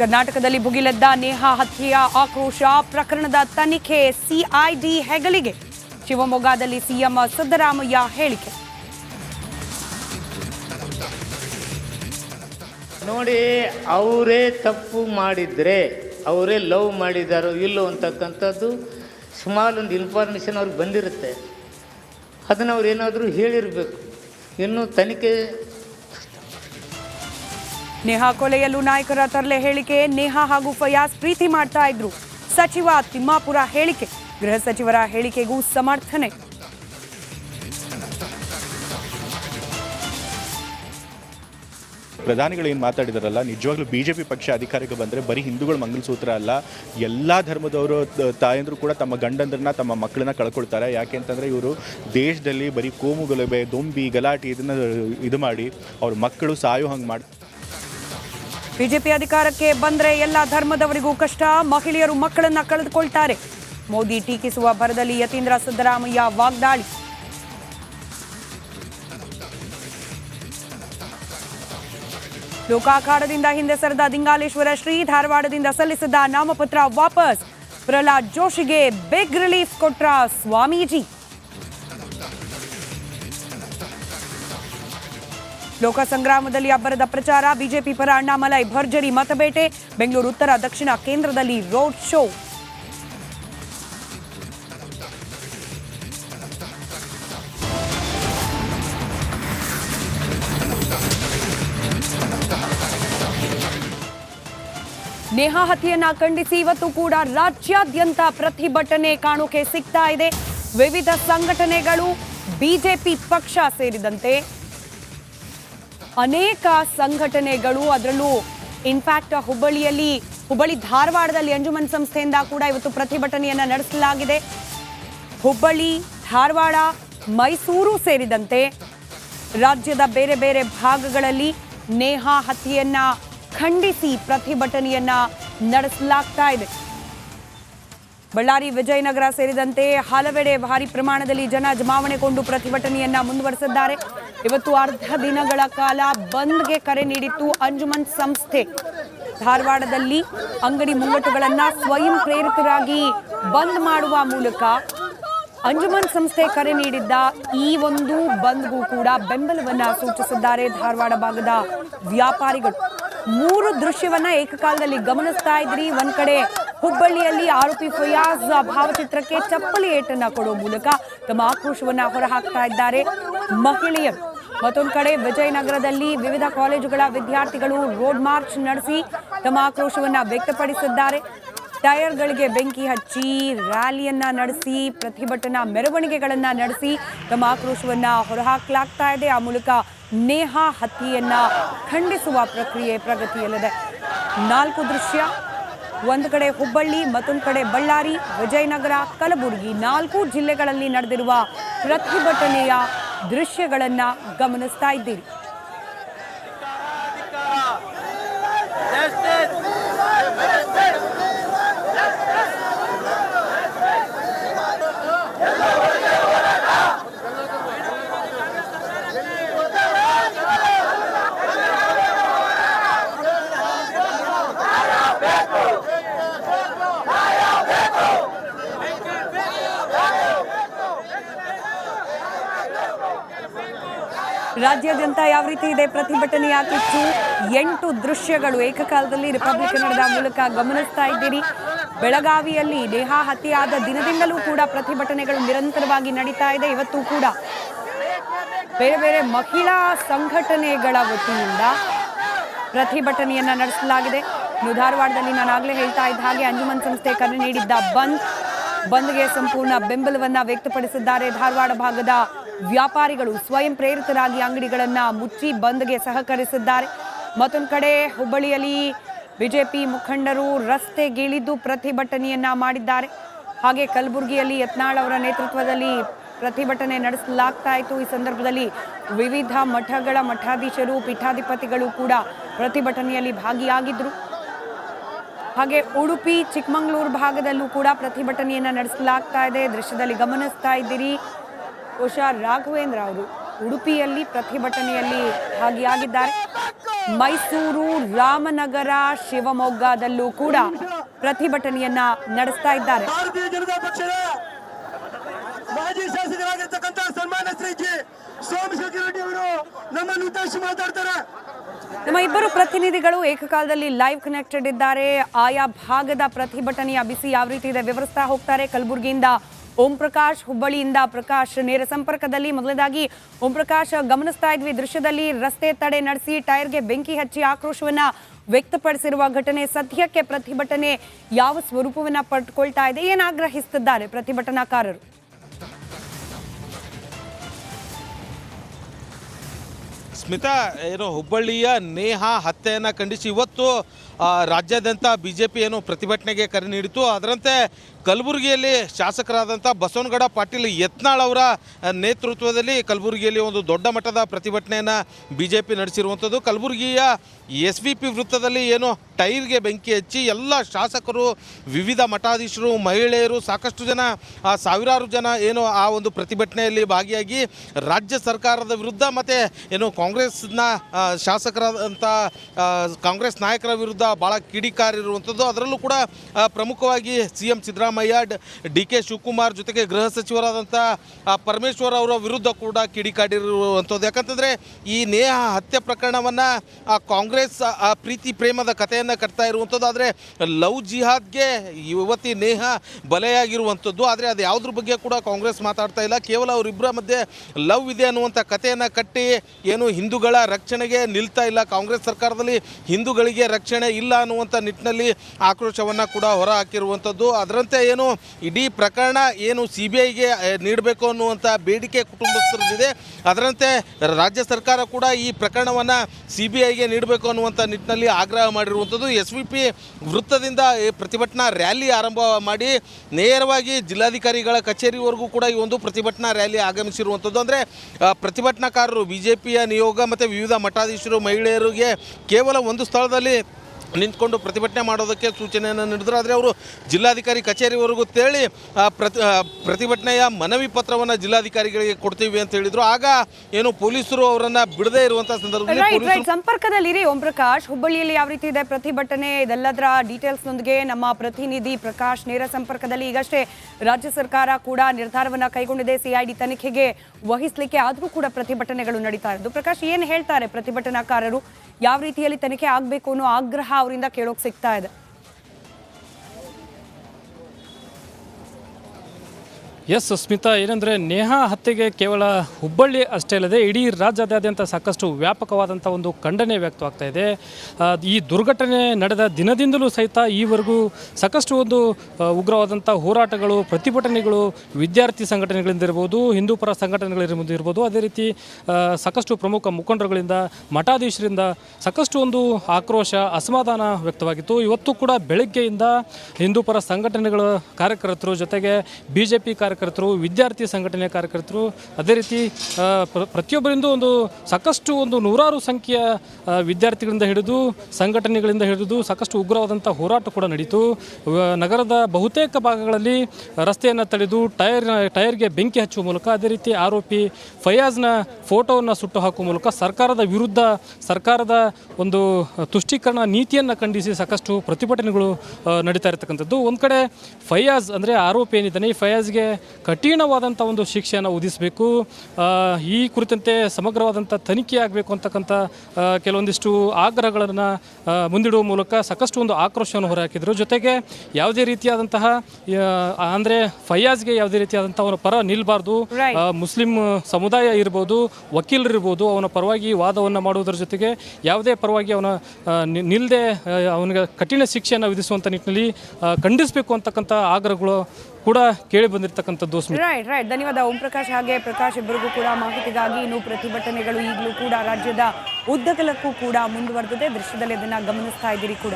ಕರ್ನಾಟಕದಲ್ಲಿ ಭುಗಿಲೆದ್ದ ನೇಹಾ ಹತ್ಯೆಯ ಆಕ್ರೋಶ ಪ್ರಕರಣದ ತನಿಖೆ ಸಿಐಡಿ ಹೆಗಲಿಗೆ. ಶಿವಮೊಗ್ಗದಲ್ಲಿ ಸಿಎಂ ಸಿದ್ದರಾಮಯ್ಯ ಹೇಳಿಕೆ. ನೋಡಿ, ಅವರೇ ತಪ್ಪು ಮಾಡಿದರೆ, ಅವರೇ ಲವ್ ಮಾಡಿದಾರೋ ಇಲ್ಲೋ ಅಂತಕ್ಕಂಥದ್ದು ಸುಮಾರು ಒಂದು ಇನ್ಫಾರ್ಮೇಷನ್ ಅವ್ರಿಗೆ ಬಂದಿರುತ್ತೆ. ಅದನ್ನು ಅವ್ರು ಏನಾದರೂ ಹೇಳಿರಬೇಕು. ಇನ್ನು ತನಿಖೆ ನೇಹಾ ಕೊಲೆಯಲ್ಲೂ ನಾಯಕರ ತರಲೆ ಹೇಳಿಕೆ, ನೇಹಾ ಹಾಗೂ ಫಯಾಜ್ ಪ್ರೀತಿ ಮಾಡ್ತಾ ಇದ್ರು. ಸಚಿವ ತಿಮ್ಮಾಪುರ ಹೇಳಿಕೆ, ಗೃಹ ಸಚಿವರ ಹೇಳಿಕೆಗೂ ಸಮರ್ಥನೆ. ಪ್ರಧಾನಿಗಳು ಏನು ಮಾತಾಡಿದಾರಲ್ಲ, ನಿಜವಾಗ್ಲೂ ಬಿ ಜೆ ಪಿ ಪಕ್ಷ ಅಧಿಕಾರಕ್ಕೆ ಬಂದರೆ ಬರೀ ಹಿಂದೂಗಳು ಮಂಗಲಸೂತ್ರ ಅಲ್ಲ, ಎಲ್ಲ ಧರ್ಮದವರು ತಾಯಂದರು ಕೂಡ ತಮ್ಮ ಗಂಡಂದ್ರನ್ನ, ತಮ್ಮ ಮಕ್ಕಳನ್ನ ಕಳ್ಕೊಳ್ತಾರೆ. ಯಾಕೆ ಅಂತಂದರೆ ಇವರು ದೇಶದಲ್ಲಿ ಬರೀ ಕೋಮು ಗಲಭೆ ದೊಂಬಿ, ಗಲಾಟೆ ಇದನ್ನು ಇದು ಮಾಡಿ, ಅವ್ರ ಮಕ್ಕಳು ಸಾಯೋ ಹಂಗೆ ಮಾಡಿ. ಬಿಜೆಪಿ ಅಧಿಕಾರಕ್ಕೆ ಬಂದರೆ ಎಲ್ಲ ಧರ್ಮದವರಿಗೂ ಕಷ್ಟ. ಮಹಿಳೆಯರು ಮಕ್ಕಳನ್ನ ಕಳೆದುಕೊಳ್ತಾರೆ. ಮೋದಿ ಟೀಕಿಸುವ ಭರದಲ್ಲಿ ಯತೀಂದ್ರ ಸಿದ್ದರಾಮಯ್ಯ ವಾಗ್ದಾಳಿ. ಲೋಕಾಕಾರದಿಂದ ಹಿಂದೆ ಸರಿದ ದಿಂಗಾಲೇಶ್ವರ ಶ್ರೀ ಧಾರವಾಡದಿಂದ ಸಲ್ಲಿಸಿದ್ದ ನಾಮಪತ್ರ ವಾಪಸ್. ಪ್ರಹ್ಲಾದ್ ಜೋಶಿಗೆ ಬಿಗ್ ರಿಲೀಫ್ ಕೊಟ್ರ ಸ್ವಾಮೀಜಿ. ಲೋಕ ಸಂಗ್ರಾಮದಲ್ಲಿ ಅಬ್ಬರದ ಪ್ರಚಾರ. ಬಿಜೆಪಿ ಪರ ಅಣ್ಣಾಮಲೈ ಭರ್ಜರಿ ಮತಬೇಟೆ. ಬೆಂಗಳೂರು, ಉತ್ತರ, ದಕ್ಷಿಣ ಕೇಂದ್ರದಲ್ಲಿ ರೋಡ್ ಶೋ. ನೇಹಾ ಹತ್ಯೆಯನ್ನ ಖಂಡಿಸಿ ಇವತ್ತು ಕೂಡ ರಾಜ್ಯಾದ್ಯಂತ ಪ್ರತಿಭಟನೆ ಕಾಣೋಕೆ ಸಿಗ್ತಾ ಇದೆ. ವಿವಿಧ ಸಂಘಟನೆಗಳು, ಬಿಜೆಪಿ ಪಕ್ಷ ಸೇರಿದಂತೆ ಅನೇಕ ಸಂಘಟನೆಗಳು ಅದರಲ್ಲೂ ಇನ್ಫ್ಯಾಕ್ಟ್ ಹುಬ್ಬಳ್ಳಿಯಲ್ಲಿ, ಹುಬ್ಬಳ್ಳಿ ಧಾರವಾಡದಲ್ಲಿ ಅಂಜುಮನ್ ಸಂಸ್ಥೆಯಿಂದ ಕೂಡ ಇವತ್ತು ಪ್ರತಿಭಟನೆಯನ್ನು ನಡೆಸಲಾಗಿದೆ. ಹುಬ್ಬಳ್ಳಿ, ಧಾರವಾಡ, ಮೈಸೂರು ಸೇರಿದಂತೆ ರಾಜ್ಯದ ಬೇರೆ ಬೇರೆ ಭಾಗಗಳಲ್ಲಿ ನೇಹಾ ಹತ್ಯೆಯನ್ನ ಖಂಡಿಸಿ ಪ್ರತಿಭಟನೆಯನ್ನ ನಡೆಸಲಾಗ್ತಾ ಇದೆ. ಬಳ್ಳಾರಿ ವಿಜಯನಗರ ಸೇರಿದಂತೆ ಹಲವೆಡೆ ಭಾರಿ ಪ್ರಮಾಣದಲ್ಲಿ ಜನ ಜಮಾವಣೆಗೊಂಡು ಪ್ರತಿಭಟನೆಯನ್ನ ಮುಂದುವರೆಸಿದ್ದಾರೆ. ಇವತ್ತು ಅರ್ಧ ದಿನಗಳ ಕಾಲ ಬಂದ್ಗೆ ಕರೆ ನೀಡಿತ್ತು ಅಂಜುಮನ್ ಸಂಸ್ಥೆ. ಧಾರವಾಡದಲ್ಲಿ ಅಂಗಡಿ ಮುಂಗಟ್ಟುಗಳನ್ನ ಸ್ವಯಂ ಪ್ರೇರಿತರಾಗಿ ಬಂದ್ ಮಾಡುವ ಮೂಲಕ ಅಂಜುಮನ್ ಸಂಸ್ಥೆ ಕರೆ ನೀಡಿದ್ದ ಈ ಒಂದು ಬಂದ್ಗೂ ಕೂಡ ಬೆಂಬಲವನ್ನ ಸೂಚಿಸಿದ್ದಾರೆ ಧಾರವಾಡ ಭಾಗದ ವ್ಯಾಪಾರಿಗಳು. ಮೂರು ದೃಶ್ಯವನ್ನ ಏಕಕಾಲದಲ್ಲಿ ಗಮನಿಸ್ತಾ ಇದ್ರಿ. ಒಂದ್ ಕಡೆ ಹುಬ್ಬಳ್ಳಿಯಲ್ಲಿ ಆರೋಪಿ ಫಯಾಜ್ ಭಾವಚಿತ್ರಕ್ಕೆ ಚಪ್ಪಲಿ ಏಟನ್ನು ಕೊಡುವ ಮೂಲಕ ತಮ್ಮ ಆಕ್ರೋಶವನ್ನು ಹೊರಹಾಕ್ತಾ ಇದ್ದಾರೆ ಮಹಿಳೆಯರು. ಮತ್ತೊಂದು ಕಡೆ ವಿಜಯನಗರದಲ್ಲಿ ವಿವಿಧ ಕಾಲೇಜುಗಳ ವಿದ್ಯಾರ್ಥಿಗಳು ರೋಡ್ ಮಾರ್ಚ್ ನಡೆಸಿ ತಮ್ಮ ಆಕ್ರೋಶವನ್ನು ವ್ಯಕ್ತಪಡಿಸಿದ್ದಾರೆ. ಟೈರ್ಗಳಿಗೆ ಬೆಂಕಿ ಹಚ್ಚಿ ರ್ಯಾಲಿಯನ್ನು ನಡೆಸಿ, ಪ್ರತಿಭಟನಾ ಮೆರವಣಿಗೆಗಳನ್ನ ನಡೆಸಿ ತಮ್ಮ ಆಕ್ರೋಶವನ್ನ ಹೊರಹಾಕಲಾಗ್ತಾ ಇದೆ. ಆ ಮೂಲಕ ನೇಹಾ ಹತ್ಯೆಯನ್ನ ಖಂಡಿಸುವ ಪ್ರಕ್ರಿಯೆ ಪ್ರಗತಿಯಲ್ಲಿದೆ. ನಾಲ್ಕು ದೃಶ್ಯ ಒಂದು ಕಡೆ ಹುಬ್ಬಳ್ಳಿ, ಮತ್ತೊಂದು ಕಡೆ ಬಳ್ಳಾರಿ, ವಿಜಯನಗರ, ಕಲಬುರಗಿ ನಾಲ್ಕು ಜಿಲ್ಲೆಗಳಲ್ಲಿ ನಡೆದಿರುವ ಪ್ರತಿಭಟನೆಯ ದೃಶ್ಯಗಳನ್ನು ಗಮನಿಸ್ತಾ ಇದ್ದೀರಿ. ರಾಜ್ಯಾದ್ಯಂತ ಯಾವ ರೀತಿ ಇದೆ ಪ್ರತಿಭಟನೆಯ ಕಿಚ್ಚು? ಎಂಟು ದೃಶ್ಯಗಳು ಏಕಕಾಲದಲ್ಲಿ ರಿಪಬ್ಲಿಕ್ ನಡೆದ ಮೂಲಕ ಗಮನಿಸ್ತಾ ಇದ್ದೀರಿ. ಬೆಳಗಾವಿಯಲ್ಲಿ ದೇಹ ಹತ್ಯೆಯಾದ ದಿನದಿಂದಲೂ ಕೂಡ ಪ್ರತಿಭಟನೆಗಳು ನಿರಂತರವಾಗಿ ನಡೀತಾ ಇದೆ. ಇವತ್ತು ಕೂಡ ಬೇರೆ ಬೇರೆ ಮಹಿಳಾ ಸಂಘಟನೆಗಳ ವತಿಯಿಂದ ಪ್ರತಿಭಟನೆಯನ್ನ ನಡೆಸಲಾಗಿದೆ. ಇನ್ನು ಧಾರವಾಡದಲ್ಲಿ ನಾನು ಆಗಲೇ ಹೇಳ್ತಾ ಇದ್ದ ಹಾಗೆ ಅಂಜುಮನ್ ಸಂಸ್ಥೆ ಕರೆ ನೀಡಿದ್ದ ಬಂದ್, ಬಂದ್ಗೆ ಸಂಪೂರ್ಣ ಬೆಂಬಲವನ್ನ ವ್ಯಕ್ತಪಡಿಸಿದ್ದಾರೆ. ಧಾರವಾಡ ಭಾಗದ ವ್ಯಾಪಾರಿಗಳು ಸ್ವಯಂ ಪ್ರೇರಿತರಾಗಿ ಅಂಗಡಿಗಳನ್ನು ಮುಚ್ಚಿ ಬಂದ್ಗೆ ಸಹಕರಿಸಿದ್ದಾರೆ. ಮತ್ತೊಂದು ಕಡೆ ಹುಬ್ಬಳ್ಳಿಯಲ್ಲಿ ಬಿಜೆಪಿ ಮುಖಂಡರು ರಸ್ತೆಗಿಳಿದು ಪ್ರತಿಭಟನೆಯನ್ನ ಮಾಡಿದ್ದಾರೆ. ಹಾಗೆ ಕಲಬುರಗಿಯಲ್ಲಿ ಯತ್ನಾಳ್ ಅವರ ನೇತೃತ್ವದಲ್ಲಿ ಪ್ರತಿಭಟನೆ ನಡೆಸಲಾಗ್ತಾ ಇತ್ತು. ಈ ಸಂದರ್ಭದಲ್ಲಿ ವಿವಿಧ ಮಠಗಳ ಮಠಾಧೀಶರು, ಪೀಠಾಧಿಪತಿಗಳು ಕೂಡ ಪ್ರತಿಭಟನೆಯಲ್ಲಿ ಭಾಗಿಯಾಗಿದ್ದರು ಹಾಗೆ ಉಡುಪಿ ಚಿಕ್ಕಮಗಳೂರು ಭಾಗದಲ್ಲೂ ಕೂಡ ಪ್ರತಿಭಟನೆಯನ್ನು ನಡೆಸಲಾಗ್ತಾ ಇದೆ. ದೃಶ್ಯದಲ್ಲಿ ಗಮನಿಸ್ತಾ ಇದ್ದೀರಿ. ಬಹುಶಃ ರಾಘವೇಂದ್ರ ಅವರು ಉಡುಪಿಯಲ್ಲಿ ಪ್ರತಿಭಟನೆಯಲ್ಲಿ ಭಾಗಿಯಾಗಿದ್ದಾರೆ. ಮೈಸೂರು ರಾಮನಗರ ಶಿವಮೊಗ್ಗದಲ್ಲೂ ಕೂಡ ಪ್ರತಿಭಟನೆಯನ್ನ ನಡೆಸ್ತಾ ಇದ್ದಾರೆ. ಭಾರತೀಯ ಜನತಾ ಪಕ್ಷದ ಮಾಜಿ ಶಾಸಕರಾಗಿರ್ತಕ್ಕಂಥ ಸನ್ಮಾನ್ಯ ಶ್ರೀ ಜಿ. ಸೋಮಶೇಖರ ರೆಡ್ಡಿ ಅವರು ನಮ್ಮನ್ನು ಮಾತಾಡ್ತಾರೆ. ನಮ್ಮ ಇಬ್ಬರು ಪ್ರತಿನಿಧಿಗಳು ಏಕಕಾಲದಲ್ಲಿ ಲೈವ್ ಕನೆಕ್ಟೆಡ್ ಇದ್ದಾರೆ. ಆಯಾ ಭಾಗದ ಪ್ರತಿಭಟನೆಯ ಬಿಸಿ ಯಾವ ರೀತಿ ಇದೆ? ವಿವರಿಸ್ತಾ ಹೋಗ್ತಾರೆ ಕಲಬುರಗಿಯಿಂದ ಓಂ ಪ್ರಕಾಶ್ ಹುಬ್ಬಳ್ಳಿಯಿಂದ ಪ್ರಕಾಶ್ ನೇರ ಸಂಪರ್ಕದಲ್ಲಿ ಮೊದಲನೇದಾಗಿ ಓಂ ಪ್ರಕಾಶ್ ಗಮನಿಸ್ತಾ ಇದ್ವಿ. ದೃಶ್ಯದಲ್ಲಿ ರಸ್ತೆ ತಡೆ ನಡೆಸಿ ಟೈರ್ಗೆ ಬೆಂಕಿ ಹಚ್ಚಿ ಆಕ್ರೋಶವನ್ನ ವ್ಯಕ್ತಪಡಿಸಿರುವ ಘಟನೆ ಸದ್ಯಕ್ಕೆ ಪ್ರತಿಭಟನೆ ಯಾವ ಸ್ವರೂಪವನ್ನ ಪಡ್ಕೊಳ್ತಾ ಇದೆ? ಏನ್ ಆಗ್ರಹಿಸುತ್ತಿದ್ದಾರೆ ಪ್ರತಿಭಟನಾಕಾರರು? ಸ್ಮಿತಾ, ಏನು ಹುಬ್ಬಳ್ಳಿಯ ನೇಹ ಹತ್ಯೆಯನ್ನು ಖಂಡಿಸಿ ಇವತ್ತು ರಾಜ್ಯಾದ್ಯಂತ ಬಿ ಜೆ ಪಿ ಏನು ಪ್ರತಿಭಟನೆಗೆ ಕರೆ ನೀಡಿತು ಅದರಂತೆ ಕಲಬುರಗಿಯಲ್ಲಿ ಶಾಸಕರಾದಂಥ ಬಸವನಗೌಡ ಪಾಟೀಲ್ ಯತ್ನಾಳ್ ಅವರ ನೇತೃತ್ವದಲ್ಲಿ ಕಲಬುರಗಿಯಲ್ಲಿ ಒಂದು ದೊಡ್ಡ ಮಟ್ಟದ ಪ್ರತಿಭಟನೆಯನ್ನು ಬಿ ಜೆ ಪಿ ನಡೆಸಿರುವಂಥದ್ದು. ಕಲಬುರಗಿಯ ಎಸ್ ವಿ ಪಿ ವೃತ್ತದಲ್ಲಿ ಏನು ಟೈರ್ಗೆ ಬೆಂಕಿ ಹಚ್ಚಿ ಎಲ್ಲ ಶಾಸಕರು, ವಿವಿಧ ಮಠಾಧೀಶರು, ಮಹಿಳೆಯರು, ಸಾಕಷ್ಟು ಜನ ಸಾವಿರಾರು ಜನ ಏನು ಆ ಒಂದು ಪ್ರತಿಭಟನೆಯಲ್ಲಿ ಭಾಗಿಯಾಗಿ ರಾಜ್ಯ ಸರ್ಕಾರದ ವಿರುದ್ಧ ಮತ್ತು ಏನು ಕಾಂಗ್ರೆಸ್ನ ಶಾಸಕರಾದಂಥ ಕಾಂಗ್ರೆಸ್ ನಾಯಕರ ವಿರುದ್ಧ ಭಾಳ ಕಿಡಿಕಾರಿರುವಂಥದ್ದು. ಅದರಲ್ಲೂ ಕೂಡ ಪ್ರಮುಖವಾಗಿ C M D K Shivakumar ಜೊತೆಗೆ ಗೃಹ ಸಚಿವರಾದಂಥ ಪರಮೇಶ್ವರ್ ಅವರ ವಿರುದ್ಧ ಕೂಡ ಕಿಡಿಕಾಡಿರುವಂಥದ್ದು ಯಾಕಂತಂದರೆ ಈ ನೇಹ ಹತ್ಯೆ ಪ್ರಕರಣವನ್ನು ಕಾಂಗ್ರೆಸ್ ಆ, ಪ್ರೀತಿ ಪ್ರೇಮದ ಕಥೆಯನ್ನು ಕಟ್ತಾ ಇರುವಂಥದ್ದು ಆದರೆ ಲವ್ ಜಿಹಾದ್ಗೆ ಯುವತಿ ನೇಹ ಬಲೆಯಾಗಿರುವಂಥದ್ದು ಆದರೆ ಅದು ಯಾವುದ್ರ ಬಗ್ಗೆ ಕೂಡ ಕಾಂಗ್ರೆಸ್ ಮಾತಾಡ್ತಾ ಇಲ್ಲ. ಕೇವಲ ಅವರಿಬ್ಬರ ಮಧ್ಯೆ ಲವ್ ಇದೆ ಅನ್ನುವಂಥ ಕಥೆಯನ್ನು ಕಟ್ಟಿ ಏನು ಹಿಂದೂಗಳ ರಕ್ಷಣೆಗೆ ನಿಲ್ತಾ ಇಲ್ಲ. ಕಾಂಗ್ರೆಸ್ ಸರ್ಕಾರದಲ್ಲಿ ಹಿಂದೂಗಳಿಗೆ ರಕ್ಷಣೆ ಇಲ್ಲ ಅನ್ನುವಂಥ ನಿಟ್ಟಿನಲ್ಲಿ ಆಕ್ರೋಶವನ್ನು ಕೂಡ ಹೊರ ಹಾಕಿರುವಂಥದ್ದು ಅದರಂತೆ ಏನು ಇಡೀ ಪ್ರಕರಣ ಏನು ಸಿ ಬಿ ಐಗೆ ನೀಡಬೇಕು ಅನ್ನುವಂಥ ಬೇಡಿಕೆ ಕುಟುಂಬಸ್ಥರದ್ದಿದೆ. ಅದರಂತೆ ರಾಜ್ಯ ಸರ್ಕಾರ ಕೂಡ ಈ ಪ್ರಕರಣವನ್ನು ಸಿ ಬಿ ಐಗೆ ನೀಡಬೇಕು ಅನ್ನುವಂಥ ನಿಟ್ಟಿನಲ್ಲಿ ಆಗ್ರಹ ಮಾಡಿರುವಂಥದ್ದು. ಎಸ್ ವಿ ಪಿ ವೃತ್ತದಿಂದ ಪ್ರತಿಭಟನಾ ರ್ಯಾಲಿ ಆರಂಭ ಮಾಡಿ ನೇರವಾಗಿ ಜಿಲ್ಲಾಧಿಕಾರಿಗಳ ಕಚೇರಿವರೆಗೂ ಕೂಡ ಈ ಒಂದು ಪ್ರತಿಭಟನಾ ರ್ಯಾಲಿ ಆಗಮಿಸಿರುವಂಥದ್ದು. ಅಂದರೆ ಪ್ರತಿಭಟನಾಕಾರರು ಬಿ ಜೆ ಪಿಯ ನಿಯೋಗ ಮತ್ತು ವಿವಿಧ ಮಠಾಧೀಶರು, ಮಹಿಳೆಯರಿಗೆ ಕೇವಲ ಒಂದು ಸ್ಥಳದಲ್ಲಿ ನಿಂತ್ಕೊಂಡು ಪ್ರತಿಭಟನೆ ಮಾಡೋದಕ್ಕೆ ಸೂಚನೆಯನ್ನು ನೀಡಿದ್ರು. ಆದರೆ ಅವರು ಜಿಲ್ಲಾಧಿಕಾರಿ ಕಚೇರಿವರೆಗೂ ತೇಳಿ ಪ್ರತಿ ಪ್ರತಿಭಟನೆಯ ಮನವಿ ಪತ್ರವನ್ನು ಜಿಲ್ಲಾಧಿಕಾರಿಗಳಿಗೆ ಕೊಡ್ತೀವಿ ಅಂತ ಹೇಳಿದರು. ಆಗ ಏನು ಪೊಲೀಸರು ಅವರನ್ನು ಬಿಡದೇ ಇರುವಂಥ ಸಂದರ್ಭದಲ್ಲಿ ಸಂಪರ್ಕದಲ್ಲಿರಿ ಓಂ ಪ್ರಕಾಶ್. ಹುಬ್ಬಳ್ಳಿಯಲ್ಲಿ ಯಾವ ರೀತಿ ಇದೆ ಪ್ರತಿಭಟನೆ? ಇದೆಲ್ಲದರ ಡೀಟೇಲ್ಸ್ ನೊಂದಿಗೆ ನಮ್ಮ ಪ್ರತಿನಿಧಿ ಪ್ರಕಾಶ್ ನೇರ ಸಂಪರ್ಕದಲ್ಲಿ ಈಗಷ್ಟೇ ರಾಜ್ಯ ಸರ್ಕಾರ ಕೂಡ ನಿರ್ಧಾರವನ್ನ ಕೈಗೊಂಡಿದೆ. ಸಿಐಡಿ ತನಿಖೆಗೆ ವಹಿಸಲಿಕ್ಕೆ ಆದರೂ ಕೂಡ ಪ್ರತಿಭಟನೆಗಳು ನಡೀತಾ ಇರೋದು. ಪ್ರಕಾಶ್ ಏನು ಹೇಳ್ತಾರೆ ಪ್ರತಿಭಟನಾಕಾರರು? ಯಾವ ರೀತಿಯಲ್ಲಿ ತನಿಖೆ ಆಗಬೇಕು ಅನ್ನೋ ಆಗ್ರಹ ಅವರಿಂದ ಕೇಳೋಕೆ ಸಿಗ್ತಾ ಇದೆ. ಎಸ್ ಸ್ಮಿತಾ ಏನಂದರೆ ನೇಹಾ ಹತ್ಯೆಗೆ ಕೇವಲ ಹುಬ್ಬಳ್ಳಿ ಅಷ್ಟೇ ಅಲ್ಲದೆ ಇಡೀ ರಾಜ್ಯಾದ್ಯಂತ ಸಾಕಷ್ಟು ವ್ಯಾಪಕವಾದಂಥ ಒಂದು ಖಂಡನೆ ವ್ಯಕ್ತವಾಗ್ತಾ ಇದೆ. ಈ ದುರ್ಘಟನೆ ನಡೆದ ದಿನದಿಂದಲೂ ಸಹಿತ ಈವರೆಗೂ ಸಾಕಷ್ಟು ಒಂದು ಉಗ್ರವಾದಂಥ ಹೋರಾಟಗಳು, ಪ್ರತಿಭಟನೆಗಳು ವಿದ್ಯಾರ್ಥಿ ಸಂಘಟನೆಗಳಿಂದ ಇರ್ಬೋದು ಹಿಂದೂಪರ ಸಂಘಟನೆಗಳಿರ್ಬೋದು ಇರ್ಬೋದು ಅದೇ ರೀತಿ ಸಾಕಷ್ಟು ಪ್ರಮುಖ ಮುಖಂಡರುಗಳಿಂದ, ಮಠಾಧೀಶರಿಂದ ಸಾಕಷ್ಟು ಒಂದು ಆಕ್ರೋಶ, ಅಸಮಾಧಾನ ವ್ಯಕ್ತವಾಗಿತ್ತು. ಇವತ್ತು ಕೂಡ ಬೆಳಗ್ಗೆಯಿಂದ ಹಿಂದೂಪರ ಸಂಘಟನೆಗಳ ಕಾರ್ಯಕರ್ತರು ಜೊತೆಗೆ ಬಿ ಜೆ ಪಿ ಕಾರ್ಯಕರ್ತರು ವಿದ್ಯಾರ್ಥಿ ಸಂಘಟನೆ ಕಾರ್ಯಕರ್ತರು, ಅದೇ ರೀತಿ ಪ್ರ- ಪ್ರತಿಯೊಬ್ಬರಿಂದ ಒಂದು ಸಾಕಷ್ಟು ಒಂದು ನೂರಾರು ಸಂಖ್ಯೆಯ ವಿದ್ಯಾರ್ಥಿಗಳಿಂದ ಹಿಡಿದು ಸಂಘಟನೆಗಳಿಂದ ಹಿಡಿದು ಸಾಕಷ್ಟು ಉಗ್ರವಾದಂಥ ಹೋರಾಟ ಕೂಡ ನಡೀತು. ನಗರದ ಬಹುತೇಕ ಭಾಗಗಳಲ್ಲಿ ರಸ್ತೆಯನ್ನು ತಡೆದು ಟೈರ್ ಟೈರ್ಗೆ ಬೆಂಕಿ ಹಚ್ಚುವ ಮೂಲಕ, ಅದೇ ರೀತಿ ಆರೋಪಿ ಫಯಾಜ್ನ ಫೋಟೋವನ್ನು ಸುಟ್ಟು ಹಾಕುವ ಮೂಲಕ ಸರ್ಕಾರದ ವಿರುದ್ಧ ಸರ್ಕಾರದ ಒಂದು ತುಷ್ಟೀಕರಣ ನೀತಿಯನ್ನು ಖಂಡಿಸಿ ಸಾಕಷ್ಟು ಪ್ರತಿಭಟನೆಗಳು ನಡೀತಾ ಇರತಕ್ಕಂಥದ್ದು. ಒಂದು ಕಡೆ ಫಯಾಜ್ ಅಂದರೆ ಆರೋಪಿ ಏನಿದ್ದಾನೆ, ಈ ಫಯಾಜ್ಗೆ ಕಠಿಣವಾದಂಥ ಒಂದು ಶಿಕ್ಷೆಯನ್ನು ವಿಧಿಸಬೇಕು. ಈ ಕುರಿತಂತೆ ಸಮಗ್ರವಾದಂಥ ತನಿಖೆ ಆಗಬೇಕು ಅಂತಕ್ಕಂಥ ಕೆಲವೊಂದಿಷ್ಟು ಆಗ್ರಹಗಳನ್ನು ಮುಂದಿಡುವ ಮೂಲಕ ಸಾಕಷ್ಟು ಒಂದು ಆಕ್ರೋಶವನ್ನು ಹೊರಹಾಕಿದರು. ಜೊತೆಗೆ ಯಾವುದೇ ರೀತಿಯಾದಂತಹ ಅಂದರೆ ಫಯಾಜ್ಗೆ ಯಾವುದೇ ರೀತಿಯಾದಂಥ ಅವನ ಪರ ನಿಲ್ಬಾರ್ದು. Right. ಮುಸ್ಲಿಂ ಸಮುದಾಯ ಇರ್ಬೋದು ವಕೀಲರು ಇರ್ಬೋದು ಅವನ ಪರವಾಗಿ ವಾದವನ್ನು ಮಾಡುವುದರ ಜೊತೆಗೆ ಯಾವುದೇ ಪರವಾಗಿ ಅವನ ನಿಲ್ಲದೆ ಅವನಿಗೆ ಕಠಿಣ ಶಿಕ್ಷೆಯನ್ನು ವಿಧಿಸುವಂಥ ನಿಟ್ಟಿನಲ್ಲಿ ಖಂಡಿಸಬೇಕು ಅಂತಕ್ಕಂಥ ಆಗ್ರಹಗಳು ಕೂಡ ಕೇಳಿ ಬಂದಿರತಕ್ಕಂಥದ್ದು ರೈಟ್ ರೈಟ್ ಧನ್ಯವಾದ. ಓಂ ಪ್ರಕಾಶ್ ಹಾಗೆ ಪ್ರಕಾಶ್ ಇಬ್ಬರಿಗೂ ಕೂಡ ಮಾಹಿತಿಗಾಗಿ ಇನ್ನು ಪ್ರತಿಭಟನೆಗಳು ಈಗಲೂ ಕೂಡ ರಾಜ್ಯದ ಉದ್ದಗಲಕ್ಕೂ ಕೂಡ ಮುಂದುವರೆದಿದೆ. ದೃಶ್ಯದಲ್ಲಿ ಅದನ್ನ ಗಮನಿಸ್ತಾ ಇದ್ದೀರಿ ಕೂಡ.